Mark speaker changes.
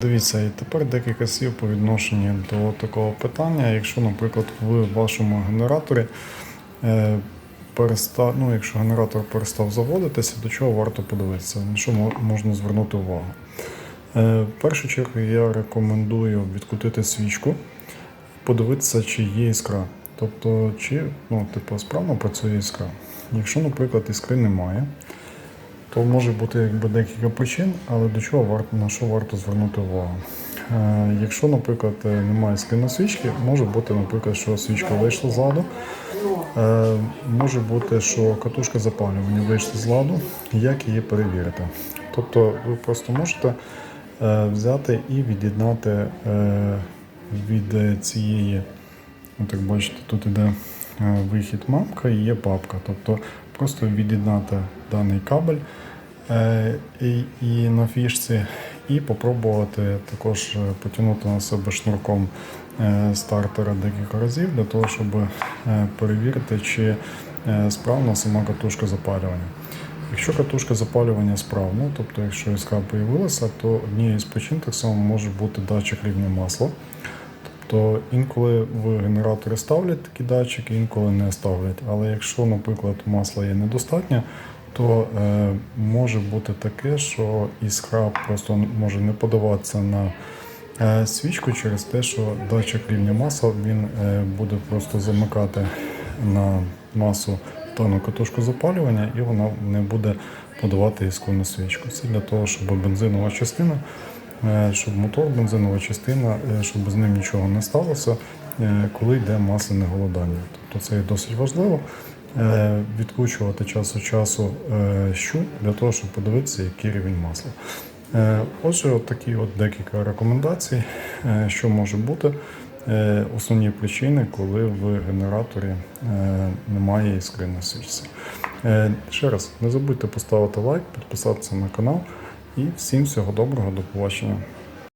Speaker 1: Дивіться, і тепер декілька слів по відношенню до такого питання. Якщо, наприклад, в вашому генераторі е, перестав, ну, якщо генератор перестав заводитися, до чого варто подивитися, на що можна звернути увагу. Е, в першу чергу я рекомендую відкрутити свічку, подивитися, чи є іскра. Тобто, чи ну, типу, справно працює іскра. Якщо, наприклад, іскри немає, то може бути якби декілька причин, але до чого варто на що варто звернути увагу. Е, якщо, наприклад, е, немає скину свічки, може бути, наприклад, що свічка вийшла з ладу. Е, може бути, що катушка запалювання вийшла з ладу. Як її перевірити? Тобто ви просто можете взяти і від'єднати від цієї, от як бачите, тут іде вихід мамка і є папка. Тобто просто від'єднати даний кабель і, і на фішці, і попробувати також е, потягнути на себе шнурком е, стартера декілька разів для того, щоб е, перевірити, чи е, справна сама катушка запалювання. Якщо катушка запалювання справна, тобто якщо іскра появилася, то однією з причин так само може бути датчик рівня масла. Тобто інколи в генераторі ставлять такі датчики, інколи не ставлять. Але якщо, наприклад, масла є недостатньо, то е, може бути таке, що іскра просто може не подаватися на е, свічку через те, що датчик рівня масла він е, буде просто замикати на масу дану катушку запалювання, і вона не буде подавати іскру на свічку. Це для того, щоб бензинова частина Е, щоб мотор, бензинова частина, е, щоб з ним нічого не сталося, е, коли йде масляне голодання. Тобто це досить важливо відкручувати час від часу е, щу для того, щоб подивитися, який рівень масла. Отже, от такі от декілька рекомендацій, е, що може бути. Е, Основні причини, коли в генераторі немає іскри на свічці. Ще раз, не забудьте поставити лайк, підписатися на канал. І всім всього доброго, до побачення.